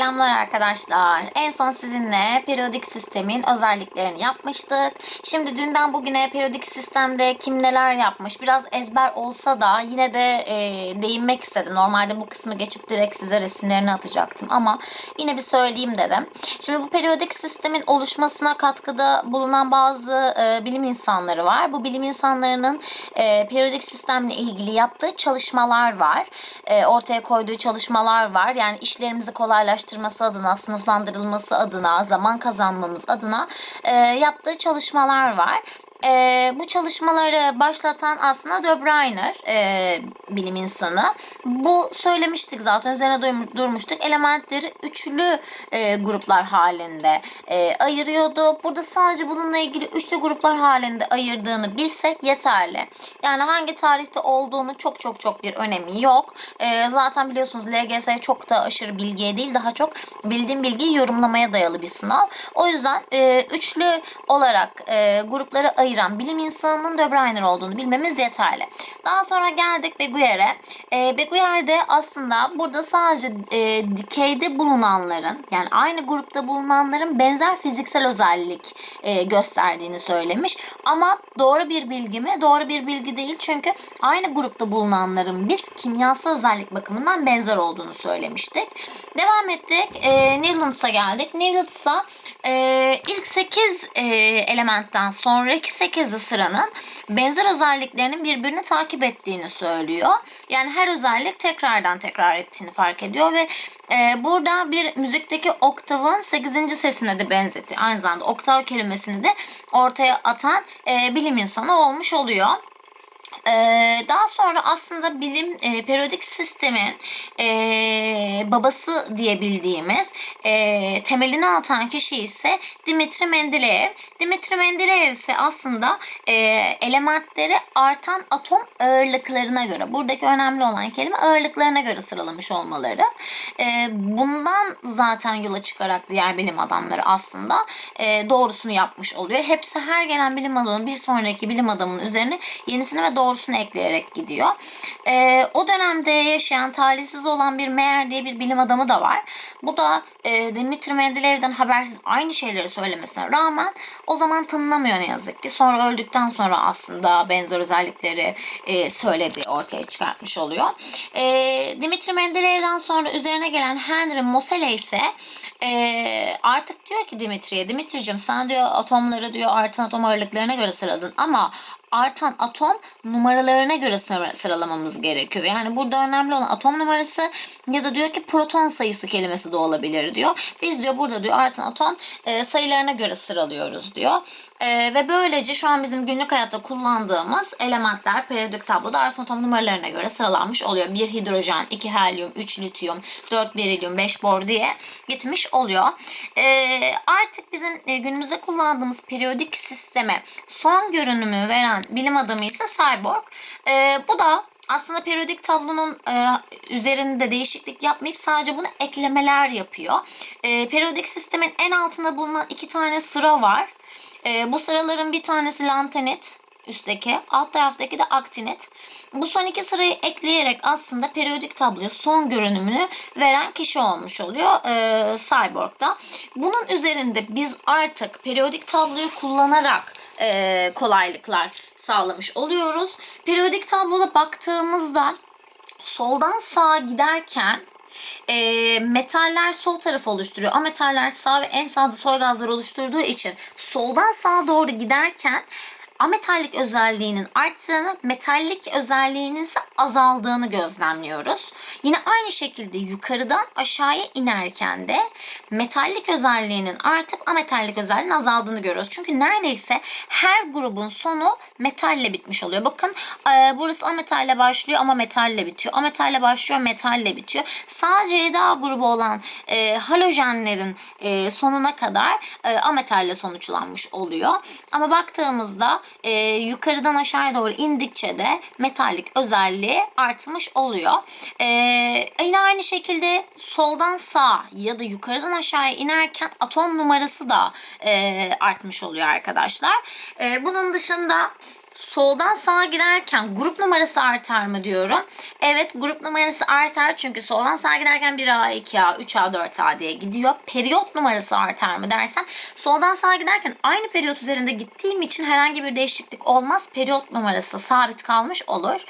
Selamlar arkadaşlar. En son sizinle periyodik sistemin özelliklerini yapmıştık. Şimdi dünden bugüne periyodik sistemde kim neler yapmış biraz ezber olsa da yine de e, değinmek istedim. Normalde bu kısmı geçip direkt size resimlerini atacaktım ama yine bir söyleyeyim dedim. Şimdi bu periyodik sistemin oluşmasına katkıda bulunan bazı e, bilim insanları var. Bu bilim insanlarının e, periyodik sistemle ilgili yaptığı çalışmalar var. E, ortaya koyduğu çalışmalar var. Yani işlerimizi kolaylaştırması adına, sınıflandırılması adına, zaman kazanmamız adına e, yaptığı çalışmalar var. E, bu çalışmaları başlatan aslında De Bruyner e, bilim insanı. Bu söylemiştik zaten üzerine durmuştuk. Elementleri üçlü e, gruplar halinde e, ayırıyordu. Burada sadece bununla ilgili üçlü gruplar halinde ayırdığını bilsek yeterli. Yani hangi tarihte olduğunu çok çok çok bir önemi yok. E, zaten biliyorsunuz LGS çok da aşırı bilgiye değil daha çok bildiğim bilgiyi yorumlamaya dayalı bir sınav. O yüzden e, üçlü olarak e, grupları ayıran bilim insanının De olduğunu bilmemiz yeterli. Daha sonra geldik Beguier'e. E, Beguier de aslında burada sadece e, dikeyde bulunanların yani aynı grupta bulunanların benzer fiziksel özellik e, gösterdiğini söylemiş. Ama doğru bir bilgi mi? Doğru bir bilgi değil. Çünkü aynı grupta bulunanların biz kimyasal özellik bakımından benzer olduğunu söylemiştik. Devam ettik. E, Newlands'a geldik. Newlands'a e, ilk 8 e, elementten sonraki 8'li sıranın benzer özelliklerinin birbirini takip ettiğini söylüyor. Yani her özellik tekrardan tekrar ettiğini fark ediyor ve e, burada bir müzikteki oktavın 8. sesine de benzeti. Aynı zamanda oktav kelimesini de ortaya atan e, bilim insanı olmuş oluyor. Ee, daha sonra aslında bilim e, periyodik sistemin e, babası diyebildiğimiz e, temelini atan kişi ise Dimitri Mendeleev. Dimitri Mendeleev ise aslında elementleri artan atom ağırlıklarına göre buradaki önemli olan kelime ağırlıklarına göre sıralamış olmaları. Bundan zaten yola çıkarak diğer bilim adamları aslında doğrusunu yapmış oluyor. Hepsi her gelen bilim adamı bir sonraki bilim adamının üzerine yenisini ve doğrusunu ekleyerek gidiyor. Ee, o dönemde yaşayan talihsiz olan bir Meyer diye bir bilim adamı da var. Bu da e, Dimitri Mendelev'den habersiz aynı şeyleri söylemesine rağmen o zaman tanınamıyor ne yazık ki. Sonra öldükten sonra aslında benzer özellikleri e, söylediği ortaya çıkartmış oluyor. E, Dimitri Mendelev'den sonra üzerine gelen Henry Moseley ise e, artık diyor ki Dimitri'ye Dimitri'cim sen diyor atomları diyor artan atom ağırlıklarına göre sıraladın ama artan atom numaralarına göre sıra- sıralamamız gerekiyor. Yani burada önemli olan atom numarası ya da diyor ki proton sayısı kelimesi de olabilir diyor. Biz diyor burada diyor artan atom e, sayılarına göre sıralıyoruz diyor. E, ve böylece şu an bizim günlük hayatta kullandığımız elementler periyodik tabloda artan atom numaralarına göre sıralanmış oluyor. 1 hidrojen, 2 helyum, 3 lityum, 4 berilyum, 5 bor diye gitmiş oluyor. E, artık bizim e, günümüzde kullandığımız periyodik sisteme son görünümü veren bilim adamı ise Cyborg. E, bu da aslında periyodik tablonun e, üzerinde değişiklik yapmayıp sadece bunu eklemeler yapıyor. E, periyodik sistemin en altında bulunan iki tane sıra var. E, bu sıraların bir tanesi lantanit üstteki, alt taraftaki de aktinit. Bu son iki sırayı ekleyerek aslında periyodik tabloya son görünümünü veren kişi olmuş oluyor e, Cyborg'da. Bunun üzerinde biz artık periyodik tabloyu kullanarak e, kolaylıklar sağlamış oluyoruz. Periyodik tabloda baktığımızda soldan sağa giderken e, metaller sol tarafı oluşturuyor. Ametaller sağ ve en sağda soy gazlar oluşturduğu için soldan sağa doğru giderken ametallik özelliğinin arttığını, metallik özelliğinin ise azaldığını gözlemliyoruz. Yine aynı şekilde yukarıdan aşağıya inerken de metallik özelliğinin artıp ametallik özelliğinin azaldığını görüyoruz. Çünkü neredeyse her grubun sonu metalle bitmiş oluyor. Bakın e, burası ametalle başlıyor ama metalle bitiyor. Ametalle başlıyor, metalle bitiyor. Sadece Eda grubu olan e, halojenlerin e, sonuna kadar e, ametalle sonuçlanmış oluyor. Ama baktığımızda e, yukarıdan aşağıya doğru indikçe de metallik özelliği artmış oluyor. E, yine aynı şekilde soldan sağa ya da yukarıdan aşağıya inerken atom numarası da e, artmış oluyor arkadaşlar. E, bunun dışında soldan sağa giderken grup numarası artar mı diyorum. Evet grup numarası artar çünkü soldan sağa giderken 1A, 2A, 3A, 4A diye gidiyor. Periyot numarası artar mı dersem soldan sağa giderken aynı periyot üzerinde gittiğim için herhangi bir değişiklik olmaz. Periyot numarası sabit kalmış olur.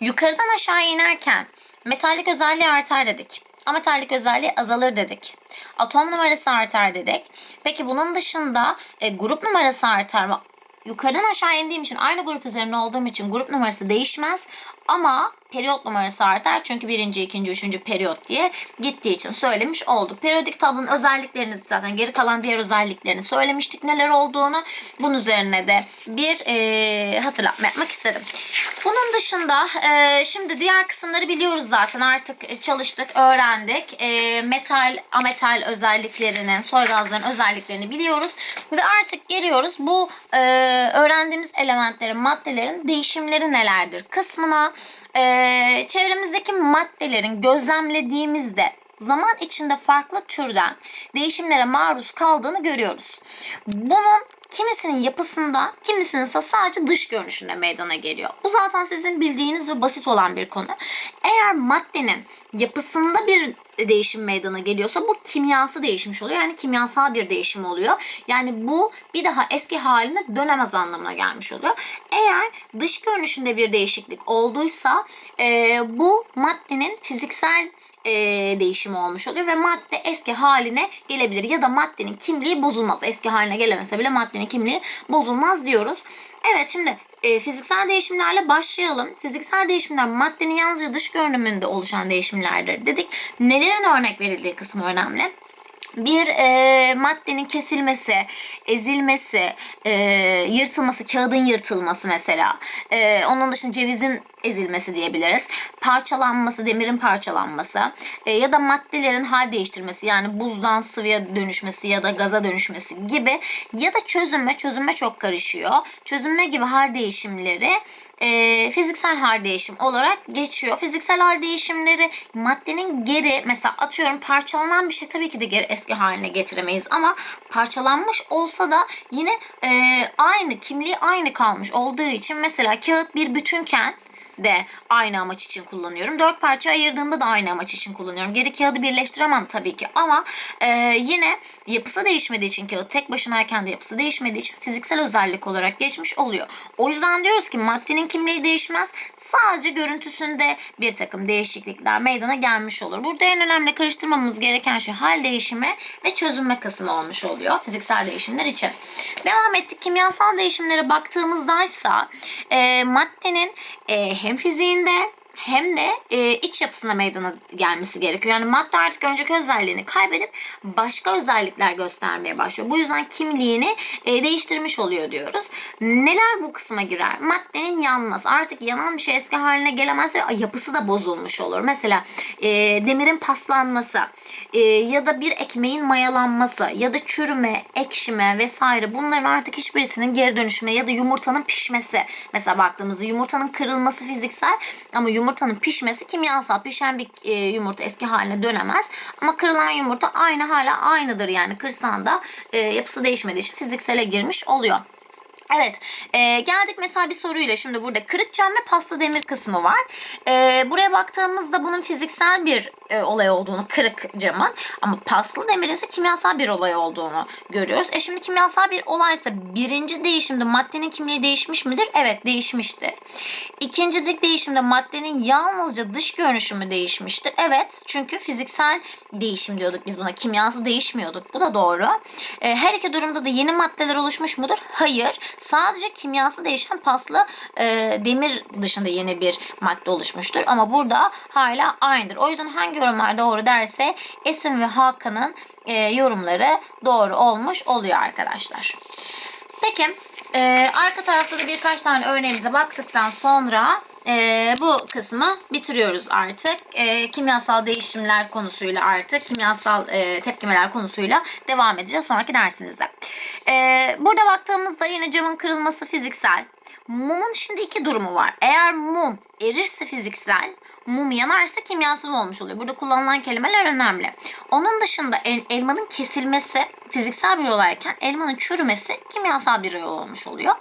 Yukarıdan aşağı inerken metallik özelliği artar dedik. Ametallik özelliği azalır dedik. Atom numarası artar dedik. Peki bunun dışında e, grup numarası artar mı? Yukarıdan aşağı indiğim için aynı grup üzerinde olduğum için grup numarası değişmez. Ama periyot numarası artar. Çünkü birinci, ikinci, üçüncü periyot diye gittiği için söylemiş olduk. Periyodik tablonun özelliklerini zaten geri kalan diğer özelliklerini söylemiştik neler olduğunu. Bunun üzerine de bir e, hatırlatma yapmak istedim. Bunun dışında e, şimdi diğer kısımları biliyoruz zaten artık çalıştık, öğrendik. E, metal, ametal özelliklerinin, soy gazların özelliklerini biliyoruz. Ve artık geliyoruz bu e, öğrendiğimiz elementlerin, maddelerin değişimleri nelerdir kısmına. E, çevremizdeki maddelerin gözlemlediğimizde zaman içinde farklı türden değişimlere maruz kaldığını görüyoruz. Bunun kimisinin yapısında, kimisinin ise sadece dış görünüşünde meydana geliyor. Bu zaten sizin bildiğiniz ve basit olan bir konu. Eğer maddenin yapısında bir değişim meydana geliyorsa bu kimyası değişmiş oluyor. Yani kimyasal bir değişim oluyor. Yani bu bir daha eski haline dönemez anlamına gelmiş oluyor. Eğer dış görünüşünde bir değişiklik olduysa e, bu maddenin fiziksel e, değişimi olmuş oluyor ve madde eski haline gelebilir ya da maddenin kimliği bozulmaz. Eski haline gelemese bile maddenin kimliği bozulmaz diyoruz. Evet şimdi e, fiziksel değişimlerle başlayalım. Fiziksel değişimler maddenin yalnızca dış görünümünde oluşan değişimlerdir dedik. Nelerin örnek verildiği kısmı önemli bir e, maddenin kesilmesi, ezilmesi, e, yırtılması, kağıdın yırtılması mesela. E, onun dışında cevizin ezilmesi diyebiliriz. Parçalanması, demirin parçalanması e, ya da maddelerin hal değiştirmesi yani buzdan sıvıya dönüşmesi ya da gaza dönüşmesi gibi ya da çözünme, çözünme çok karışıyor. Çözünme gibi hal değişimleri e, fiziksel hal değişim olarak geçiyor. Fiziksel hal değişimleri maddenin geri mesela atıyorum parçalanan bir şey tabii ki de geri eski haline getiremeyiz ama parçalanmış olsa da yine e, aynı kimliği aynı kalmış olduğu için mesela kağıt bir bütünken de aynı amaç için kullanıyorum. Dört parça ayırdığımda da aynı amaç için kullanıyorum. Geri kağıdı birleştiremem tabii ki ama e, yine yapısı değişmediği için kağıt tek başınayken de yapısı değişmediği için fiziksel özellik olarak geçmiş oluyor. O yüzden diyoruz ki maddenin kimliği değişmez. Sadece görüntüsünde bir takım değişiklikler meydana gelmiş olur. Burada en önemli karıştırmamız gereken şey hal değişimi ve çözünme kısmı olmuş oluyor fiziksel değişimler için. Devam ettik. Kimyasal değişimlere baktığımızdaysa e, maddenin e, hem fiziğinde hem de e, iç yapısına meydana gelmesi gerekiyor. Yani madde artık önceki özelliğini kaybedip başka özellikler göstermeye başlıyor. Bu yüzden kimliğini e, değiştirmiş oluyor diyoruz. Neler bu kısma girer? Maddenin yanması. Artık yanan bir şey eski haline gelemez ve yapısı da bozulmuş olur. Mesela e, demirin paslanması e, ya da bir ekmeğin mayalanması ya da çürüme, ekşime vesaire bunların artık hiçbirisinin geri dönüşüme ya da yumurtanın pişmesi. Mesela baktığımızda yumurtanın kırılması fiziksel ama yumurtanın pişmesi kimyasal. Pişen bir e, yumurta eski haline dönemez. Ama kırılan yumurta aynı hala aynıdır. Yani kırsan da e, yapısı değişmediği için fiziksele girmiş oluyor. Evet e, geldik mesela bir soruyla şimdi burada kırık cam ve paslı demir kısmı var. E, buraya baktığımızda bunun fiziksel bir e, olay olduğunu kırık camın ama paslı demirin ise kimyasal bir olay olduğunu görüyoruz. E şimdi kimyasal bir olaysa birinci değişimde maddenin kimliği değişmiş midir? Evet değişmiştir. İkinci değişimde maddenin yalnızca dış görünüşü değişmiştir? Evet çünkü fiziksel değişim diyorduk biz buna kimyası değişmiyorduk. Bu da doğru. E, her iki durumda da yeni maddeler oluşmuş mudur? Hayır. Sadece kimyası değişen paslı e, demir dışında yeni bir madde oluşmuştur. Ama burada hala aynıdır. O yüzden hangi yorumlar doğru derse Esin ve Hakan'ın e, yorumları doğru olmuş oluyor arkadaşlar. Peki e, arka tarafta da birkaç tane örneğimize baktıktan sonra e, bu kısmı bitiriyoruz artık. E, kimyasal değişimler konusuyla artık kimyasal e, tepkimeler konusuyla devam edeceğiz sonraki dersimizde. E, burada baktığımızda yine camın kırılması fiziksel. mumun şimdi iki durumu var. Eğer mum erirse fiziksel, mum yanarsa kimyasal olmuş oluyor. Burada kullanılan kelimeler önemli. Onun dışında el- elmanın kesilmesi fiziksel bir olayken elmanın çürümesi kimyasal bir olay olmuş oluyor.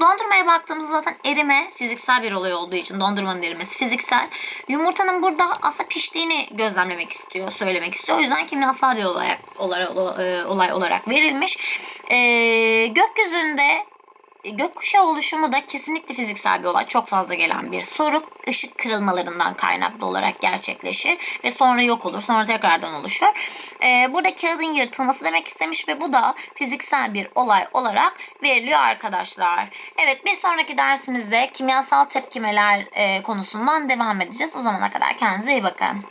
Dondurmaya baktığımızda zaten erime fiziksel bir olay olduğu için dondurmanın erimesi fiziksel. Yumurtanın burada aslında piştiğini gözlemlemek istiyor, söylemek istiyor. O yüzden kimyasal bir olay, olay, olay olarak verilmiş. Ee, gökyüzünde Gökkuşağı oluşumu da kesinlikle fiziksel bir olay. Çok fazla gelen bir soru. Işık kırılmalarından kaynaklı olarak gerçekleşir ve sonra yok olur. Sonra tekrardan oluşur. Ee, burada kağıdın yırtılması demek istemiş ve bu da fiziksel bir olay olarak veriliyor arkadaşlar. Evet bir sonraki dersimizde kimyasal tepkimeler e, konusundan devam edeceğiz. O zamana kadar kendinize iyi bakın.